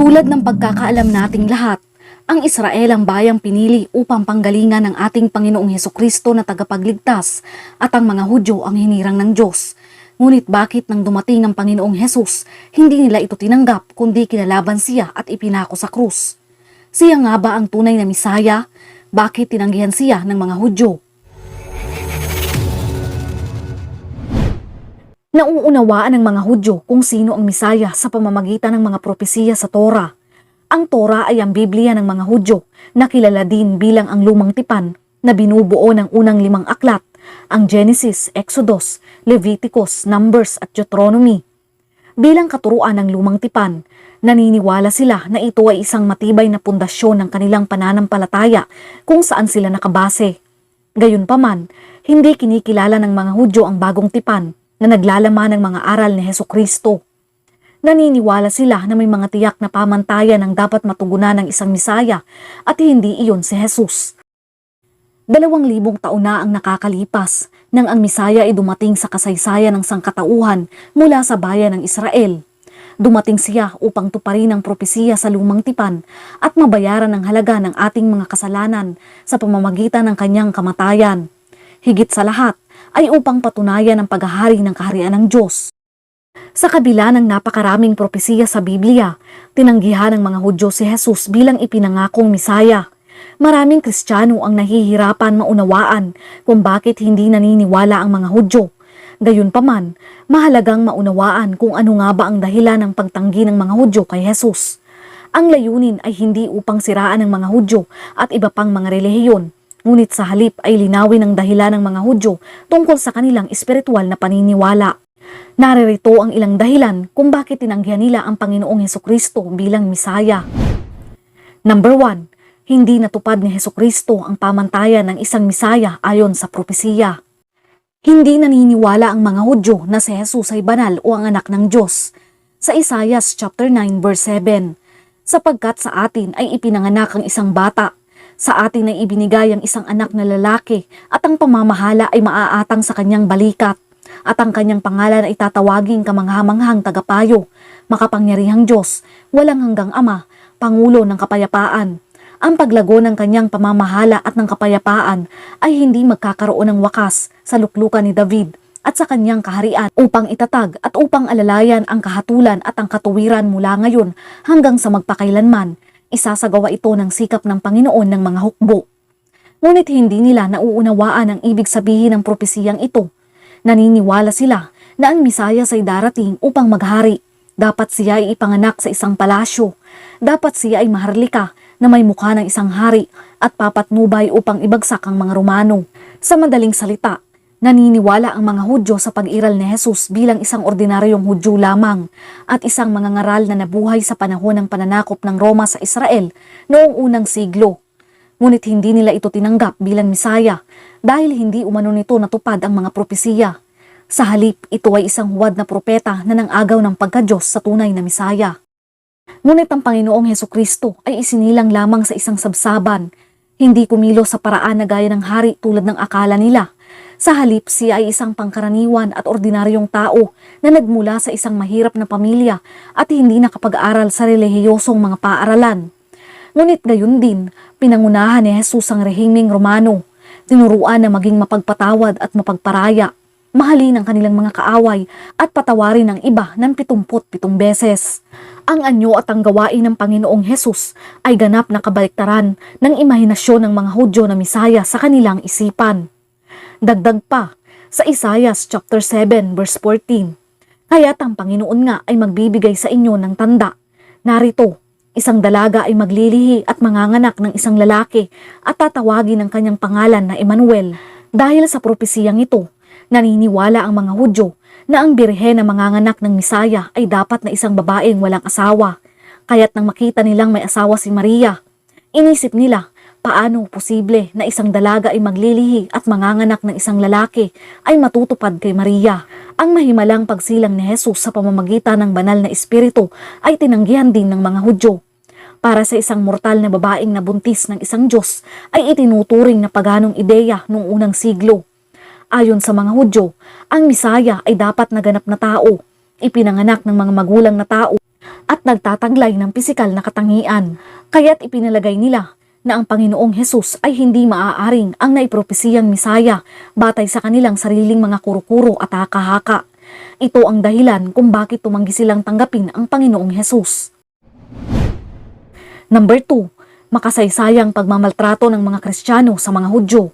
Tulad ng pagkakaalam nating lahat, ang Israel ang bayang pinili upang panggalingan ng ating Panginoong Heso Kristo na tagapagligtas at ang mga Hudyo ang hinirang ng Diyos. Ngunit bakit nang dumating ang Panginoong Hesus, hindi nila ito tinanggap kundi kinalaban siya at ipinako sa krus? Siya nga ba ang tunay na misaya? Bakit tinanggihan siya ng mga Hudyo? Nauunawaan ng mga Hudyo kung sino ang Misaya sa pamamagitan ng mga propesiya sa Torah. Ang Torah ay ang Biblia ng mga Hudyo na kilala din bilang ang lumang tipan na binubuo ng unang limang aklat, ang Genesis, Exodus, Leviticus, Numbers at Deuteronomy. Bilang katuruan ng lumang tipan, naniniwala sila na ito ay isang matibay na pundasyon ng kanilang pananampalataya kung saan sila nakabase. Gayunpaman, hindi kinikilala ng mga Hudyo ang bagong tipan na naglalaman ng mga aral ni Heso Kristo. Naniniwala sila na may mga tiyak na pamantayan ang dapat matugunan ng isang misaya at hindi iyon si Jesus. Dalawang libong taon na ang nakakalipas nang ang misaya ay dumating sa kasaysayan ng sangkatauhan mula sa bayan ng Israel. Dumating siya upang tuparin ang propesiya sa lumang tipan at mabayaran ang halaga ng ating mga kasalanan sa pamamagitan ng kanyang kamatayan. Higit sa lahat, ay upang patunayan ang paghahari ng kaharian ng Diyos. Sa kabila ng napakaraming propesiya sa Biblia, tinanggihan ng mga Hudyo si Jesus bilang ipinangakong misaya. Maraming Kristiyano ang nahihirapan maunawaan kung bakit hindi naniniwala ang mga Hudyo. Gayunpaman, mahalagang maunawaan kung ano nga ba ang dahilan ng pagtanggi ng mga Hudyo kay Jesus. Ang layunin ay hindi upang siraan ng mga Hudyo at iba pang mga relihiyon, ngunit sa halip ay linawin ang dahilan ng mga Hudyo tungkol sa kanilang espiritual na paniniwala. Naririto ang ilang dahilan kung bakit tinanggihan nila ang Panginoong Heso Kristo bilang Misaya. Number 1. Hindi natupad ni Heso Kristo ang pamantayan ng isang Misaya ayon sa propesiya. Hindi naniniwala ang mga Hudyo na si Jesus ay banal o ang anak ng Diyos. Sa Isaias chapter 9 verse 7, sapagkat sa atin ay ipinanganak ang isang bata sa atin ay ibinigay ang isang anak na lalaki at ang pamamahala ay maaatang sa kanyang balikat at ang kanyang pangalan ay tatawaging kamanghamanghang tagapayo, makapangyarihang Diyos, walang hanggang Ama, Pangulo ng Kapayapaan. Ang paglago ng kanyang pamamahala at ng kapayapaan ay hindi magkakaroon ng wakas sa luklukan ni David at sa kanyang kaharian upang itatag at upang alalayan ang kahatulan at ang katuwiran mula ngayon hanggang sa magpakailanman isasagawa ito ng sikap ng Panginoon ng mga hukbo. Ngunit hindi nila nauunawaan ang ibig sabihin ng propesiyang ito. Naniniwala sila na ang Misayas ay darating upang maghari. Dapat siya ay ipanganak sa isang palasyo. Dapat siya ay maharlika na may mukha ng isang hari at papatnubay upang ibagsak ang mga Romano. Sa madaling salita, Naniniwala ang mga Hudyo sa pag-iral ni Jesus bilang isang ordinaryong Hudyo lamang at isang mangangaral na nabuhay sa panahon ng pananakop ng Roma sa Israel noong unang siglo. Ngunit hindi nila ito tinanggap bilang misaya dahil hindi umano nito natupad ang mga propesiya. Sa halip, ito ay isang huwad na propeta na nangagaw ng pagkadyos sa tunay na misaya. Ngunit ang Panginoong Heso Kristo ay isinilang lamang sa isang sabsaban, hindi kumilo sa paraan na gaya ng hari tulad ng akala nila sa halip, siya ay isang pangkaraniwan at ordinaryong tao na nagmula sa isang mahirap na pamilya at hindi nakapag-aral sa relihiyosong mga paaralan. Ngunit gayon din, pinangunahan ni Jesus ang rehimeng Romano. Tinuruan na maging mapagpatawad at mapagparaya, mahalin ang kanilang mga kaaway at patawarin ang iba ng pitumput pitong beses. Ang anyo at ang gawain ng Panginoong Hesus ay ganap na kabaliktaran ng imahinasyon ng mga Hudyo na misaya sa kanilang isipan. Dagdag pa sa Isaias chapter 7 verse 14. Kaya't ang Panginoon nga ay magbibigay sa inyo ng tanda. Narito, isang dalaga ay maglilihi at manganganak ng isang lalaki at tatawagin ang kanyang pangalan na Emmanuel. Dahil sa propesiyang ito, naniniwala ang mga Hudyo na ang birhen na manganganak ng Misaya ay dapat na isang babaeng walang asawa. Kaya't nang makita nilang may asawa si Maria, inisip nila Paano posible na isang dalaga ay maglilihi at manganganak ng isang lalaki ay matutupad kay Maria? Ang mahimalang pagsilang ni Jesus sa pamamagitan ng banal na espiritu ay tinanggihan din ng mga Hudyo. Para sa isang mortal na babaeng nabuntis ng isang Diyos ay itinuturing na paganong ideya noong unang siglo. Ayon sa mga Hudyo, ang Misaya ay dapat naganap na tao, ipinanganak ng mga magulang na tao at nagtataglay ng pisikal na katangian. Kaya't ipinalagay nila na ang Panginoong Hesus ay hindi maaaring ang naipropesiyang Misaya batay sa kanilang sariling mga kuro-kuro at haka-haka. Ito ang dahilan kung bakit tumanggi silang tanggapin ang Panginoong Hesus. Number 2, makasaysayang pagmamaltrato ng mga Kristiyano sa mga Hudyo.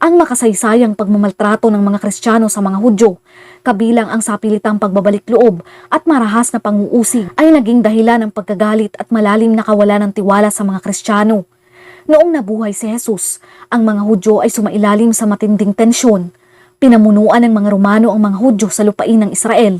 Ang makasaysayang pagmamaltrato ng mga Kristiyano sa mga Hudyo, kabilang ang sapilitang pagbabalik loob at marahas na panguusig ay naging dahilan ng pagkagalit at malalim na kawalan ng tiwala sa mga Kristiyano. Noong nabuhay si Jesus, ang mga Hudyo ay sumailalim sa matinding tensyon. Pinamunuan ng mga Romano ang mga Hudyo sa lupain ng Israel.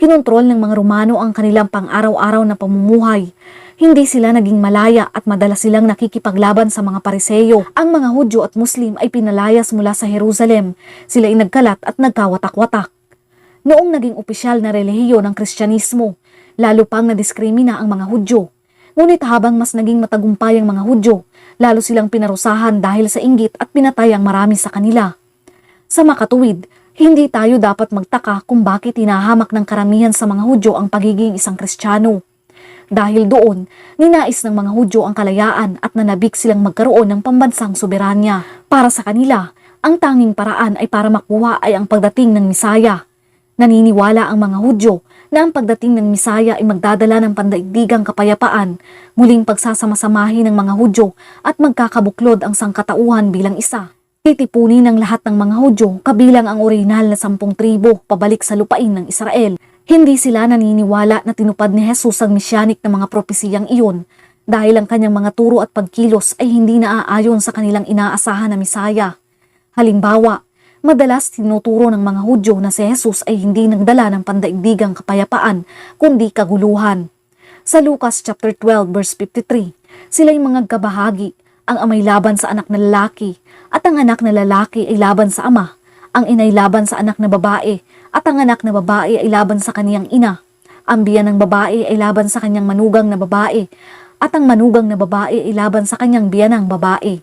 Kinontrol ng mga Romano ang kanilang pang-araw-araw na pamumuhay. Hindi sila naging malaya at madalas silang nakikipaglaban sa mga pariseyo. Ang mga Hudyo at Muslim ay pinalayas mula sa Jerusalem. Sila ay nagkalat at nagkawatak-watak. Noong naging opisyal na relihiyo ng Kristyanismo, lalo pang nadiskrimina ang mga Hudyo. Ngunit habang mas naging matagumpay ang mga Hudyo, lalo silang pinarusahan dahil sa inggit at pinatay ang marami sa kanila. Sa makatuwid, hindi tayo dapat magtaka kung bakit hinahamak ng karamihan sa mga Hudyo ang pagiging isang Kristiyano. Dahil doon, ninais ng mga Hudyo ang kalayaan at nanabik silang magkaroon ng pambansang soberanya. Para sa kanila, ang tanging paraan ay para makuha ay ang pagdating ng Misaya. Naniniwala ang mga Hudyo na ang pagdating ng Misaya ay magdadala ng pandaigdigang kapayapaan, muling pagsasamasamahin ng mga Hudyo at magkakabuklod ang sangkatauhan bilang isa. Titipunin ng lahat ng mga Hudyo kabilang ang orihinal na sampung tribo pabalik sa lupain ng Israel. Hindi sila naniniwala na tinupad ni Jesus ang misyanik ng mga propesiyang iyon dahil ang kanyang mga turo at pagkilos ay hindi naaayon sa kanilang inaasahan na Misaya. Halimbawa, madalas tinuturo ng mga Hudyo na si Jesus ay hindi nagdala ng pandaigdigang kapayapaan kundi kaguluhan. Sa Lucas chapter 12 verse 53, sila'y mga kabahagi, ang amay laban sa anak na lalaki at ang anak na lalaki ay laban sa ama, ang inay laban sa anak na babae at ang anak na babae ay laban sa kaniyang ina. Ang biyan ng babae ay laban sa kanyang manugang na babae at ang manugang na babae ay laban sa kanyang biyanang babae.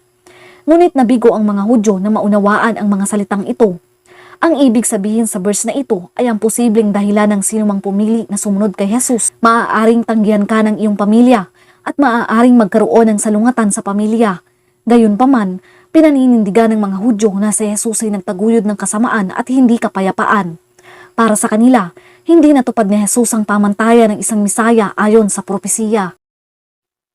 Ngunit nabigo ang mga Hudyo na maunawaan ang mga salitang ito. Ang ibig sabihin sa verse na ito ay ang posibleng dahilan ng sinumang pumili na sumunod kay Jesus. Maaaring tanggihan ka ng iyong pamilya at maaaring magkaroon ng salungatan sa pamilya. Gayunpaman, pinaninindigan ng mga Hudyo na si Jesus ay nagtaguyod ng kasamaan at hindi kapayapaan. Para sa kanila, hindi natupad ni Jesus ang pamantayan ng isang misaya ayon sa propesiya.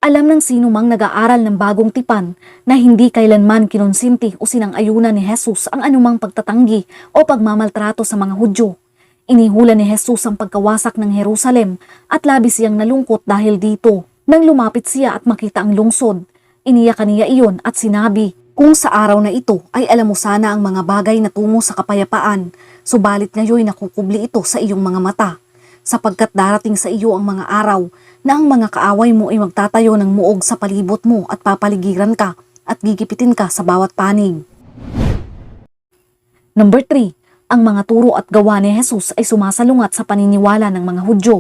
Alam ng sino mang nag-aaral ng bagong tipan na hindi kailanman kinonsinti o sinang-ayunan ni Jesus ang anumang pagtatanggi o pagmamaltrato sa mga Hudyo. Inihula ni Jesus ang pagkawasak ng Jerusalem at labis siyang nalungkot dahil dito. Nang lumapit siya at makita ang lungsod, iniyak niya iyon at sinabi, Kung sa araw na ito ay alam mo sana ang mga bagay na tungo sa kapayapaan, subalit ngayon nakukubli ito sa iyong mga mata sapagkat darating sa iyo ang mga araw na ang mga kaaway mo ay magtatayo ng muog sa palibot mo at papaligiran ka at gigipitin ka sa bawat panig. Number 3. Ang mga turo at gawa ni Jesus ay sumasalungat sa paniniwala ng mga Hudyo.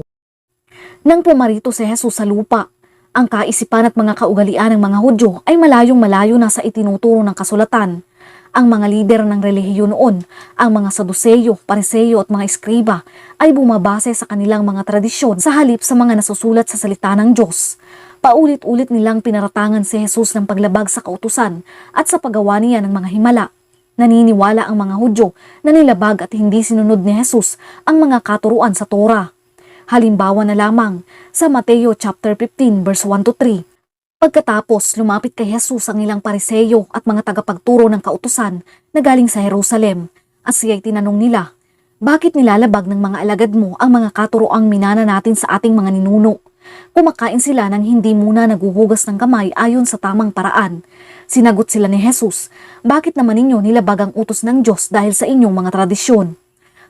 Nang pumarito si Jesus sa lupa, ang kaisipan at mga kaugalian ng mga Hudyo ay malayong malayo na sa itinuturo ng kasulatan. Ang mga lider ng relihiyon noon, ang mga saduseyo, pariseyo at mga eskriba ay bumabase sa kanilang mga tradisyon sa halip sa mga nasusulat sa salita ng Diyos. Paulit-ulit nilang pinaratangan si Jesus ng paglabag sa kautusan at sa paggawa niya ng mga himala. Naniniwala ang mga Hudyo na nilabag at hindi sinunod ni Jesus ang mga katuruan sa Torah. Halimbawa na lamang sa Mateo chapter 15 verse 1 to 3. Pagkatapos, lumapit kay Jesus ang ilang pariseyo at mga tagapagturo ng kautusan na galing sa Jerusalem at siya'y tinanong nila, bakit nilalabag ng mga alagad mo ang mga katuroang minana natin sa ating mga ninuno? Kumakain sila nang hindi muna naguhugas ng kamay ayon sa tamang paraan. Sinagot sila ni Jesus, bakit naman ninyo nilabag ang utos ng Diyos dahil sa inyong mga tradisyon?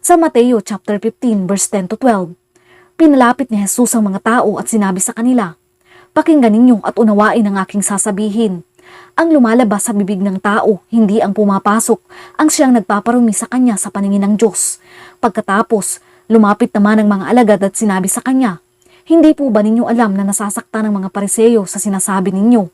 Sa Mateo chapter 15 verse 10 to 12, pinalapit ni Jesus ang mga tao at sinabi sa kanila, Pakinggan ninyo at unawain ang aking sasabihin. Ang lumalabas sa bibig ng tao, hindi ang pumapasok, ang siyang nagpaparumi sa kanya sa paningin ng Diyos. Pagkatapos, lumapit naman ang mga alagad at sinabi sa kanya, Hindi po ba ninyo alam na nasasaktan ng mga pariseyo sa sinasabi ninyo?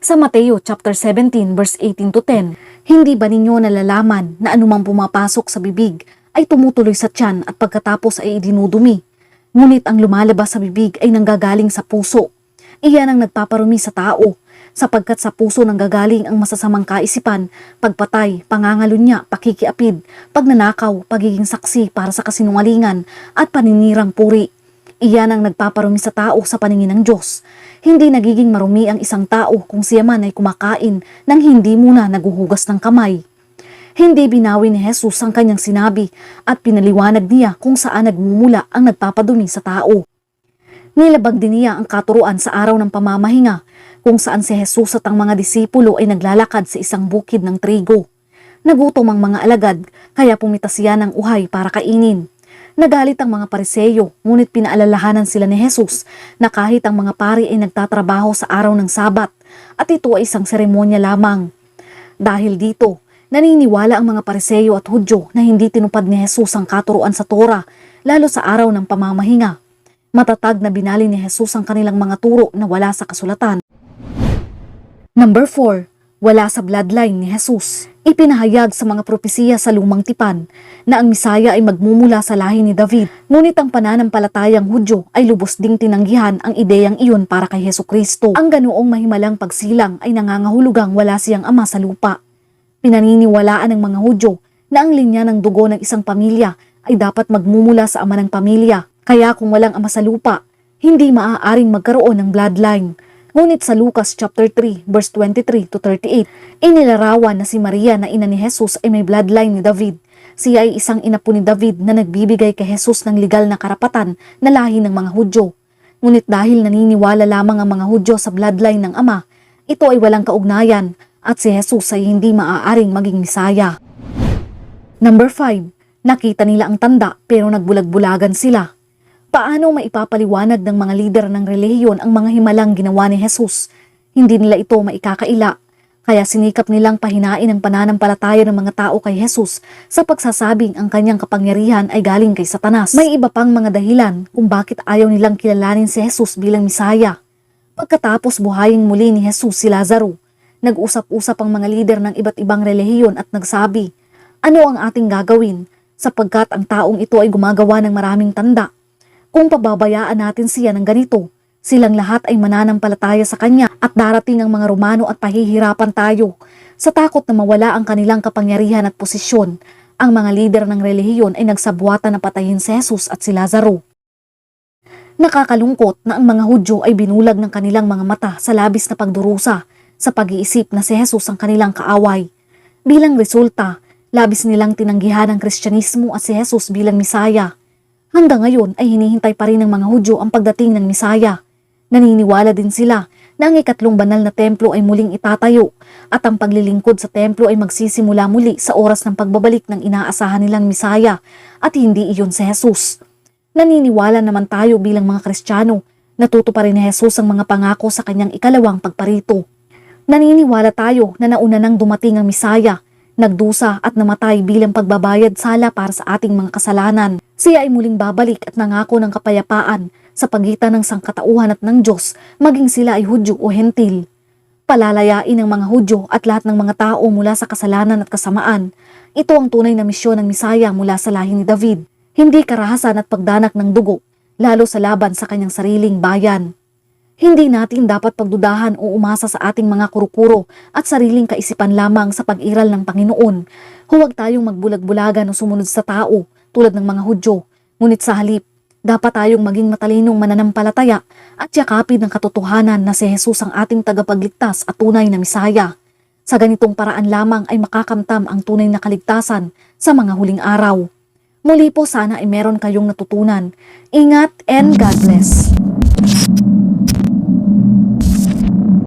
Sa Mateo chapter 17 verse 18 to 10, hindi ba ninyo nalalaman na anumang pumapasok sa bibig ay tumutuloy sa tiyan at pagkatapos ay idinudumi? Ngunit ang lumalabas sa bibig ay nanggagaling sa puso. Iyan ang nagpaparumi sa tao, sapagkat sa puso nanggagaling ang masasamang kaisipan, pagpatay, pangangalunya, pakikiapid, pagnanakaw, pagiging saksi para sa kasinungalingan, at paninirang puri. Iyan ang nagpaparumi sa tao sa paningin ng Diyos. Hindi nagiging marumi ang isang tao kung siya man ay kumakain nang hindi muna naguhugas ng kamay. Hindi binawi ni Jesus ang kanyang sinabi at pinaliwanag niya kung saan nagmumula ang nagpapadumi sa tao. Nilabag din niya ang katuruan sa araw ng pamamahinga kung saan si Jesus at ang mga disipulo ay naglalakad sa isang bukid ng trigo. Nagutom ang mga alagad kaya pumitas siya ng uhay para kainin. Nagalit ang mga pariseyo ngunit pinaalalahanan sila ni Jesus na kahit ang mga pari ay nagtatrabaho sa araw ng sabat at ito ay isang seremonya lamang. Dahil dito, naniniwala ang mga pariseyo at hudyo na hindi tinupad ni Jesus ang katuruan sa Torah lalo sa araw ng pamamahinga. Matatag na binali ni Jesus ang kanilang mga turo na wala sa kasulatan. Number 4. Wala sa bloodline ni Jesus. Ipinahayag sa mga propesiya sa lumang tipan na ang Misaya ay magmumula sa lahi ni David. Ngunit ang pananampalatayang Hudyo ay lubos ding tinanggihan ang ideyang iyon para kay Heso Kristo. Ang ganoong mahimalang pagsilang ay nangangahulugang wala siyang ama sa lupa. Pinaniniwalaan ng mga Hudyo na ang linya ng dugo ng isang pamilya ay dapat magmumula sa ama ng pamilya. Kaya kung walang ama sa lupa, hindi maaaring magkaroon ng bloodline. Ngunit sa Lucas chapter 3 verse 23 to 38, inilarawan na si Maria na ina ni Jesus ay may bloodline ni David. Siya ay isang ina po ni David na nagbibigay kay Jesus ng legal na karapatan na lahi ng mga Hudyo. Ngunit dahil naniniwala lamang ang mga Hudyo sa bloodline ng ama, ito ay walang kaugnayan at si Jesus ay hindi maaaring maging misaya. Number 5. Nakita nila ang tanda pero nagbulag-bulagan sila. Paano maipapaliwanag ng mga lider ng relihiyon ang mga himalang ginawa ni Jesus? Hindi nila ito maikakaila. Kaya sinikap nilang pahinain ang pananampalataya ng mga tao kay Jesus sa pagsasabing ang kanyang kapangyarihan ay galing kay Satanas. May iba pang mga dahilan kung bakit ayaw nilang kilalanin si Jesus bilang Misaya. Pagkatapos buhayin muli ni Jesus si Lazaro, nag-usap-usap ang mga lider ng iba't ibang relihiyon at nagsabi, ano ang ating gagawin sapagkat ang taong ito ay gumagawa ng maraming tanda kung pababayaan natin siya ng ganito, silang lahat ay mananampalataya sa kanya at darating ang mga Romano at pahihirapan tayo. Sa takot na mawala ang kanilang kapangyarihan at posisyon, ang mga lider ng relihiyon ay nagsabuatan na patayin si Jesus at si Lazaro. Nakakalungkot na ang mga Hudyo ay binulag ng kanilang mga mata sa labis na pagdurusa sa pag-iisip na si Jesus ang kanilang kaaway. Bilang resulta, labis nilang tinanggihan ang Kristyanismo at si Jesus bilang Misaya. Hanggang ngayon ay hinihintay pa rin ng mga Hudyo ang pagdating ng Misaya. Naniniwala din sila na ang ikatlong banal na templo ay muling itatayo at ang paglilingkod sa templo ay magsisimula muli sa oras ng pagbabalik ng inaasahan nilang Misaya at hindi iyon si Jesus. Naniniwala naman tayo bilang mga Kristiyano na tutuparin ni Jesus ang mga pangako sa kanyang ikalawang pagparito. Naniniwala tayo na nauna nang dumating ang Misaya nagdusa at namatay bilang pagbabayad sala para sa ating mga kasalanan. Siya ay muling babalik at nangako ng kapayapaan sa pagitan ng sangkatauhan at ng Diyos, maging sila ay Hudyo o Hentil. Palalayain ng mga Hudyo at lahat ng mga tao mula sa kasalanan at kasamaan. Ito ang tunay na misyon ng Misaya mula sa lahi ni David. Hindi karahasan at pagdanak ng dugo, lalo sa laban sa kanyang sariling bayan. Hindi natin dapat pagdudahan o umasa sa ating mga kurukuro at sariling kaisipan lamang sa pag-iral ng Panginoon. Huwag tayong magbulag-bulagan o sumunod sa tao tulad ng mga Hudyo. Ngunit sa halip, dapat tayong maging matalinong mananampalataya at yakapin ng katotohanan na si Jesus ang ating tagapagligtas at tunay na misaya. Sa ganitong paraan lamang ay makakamtam ang tunay na kaligtasan sa mga huling araw. Muli po sana ay meron kayong natutunan. Ingat and God bless.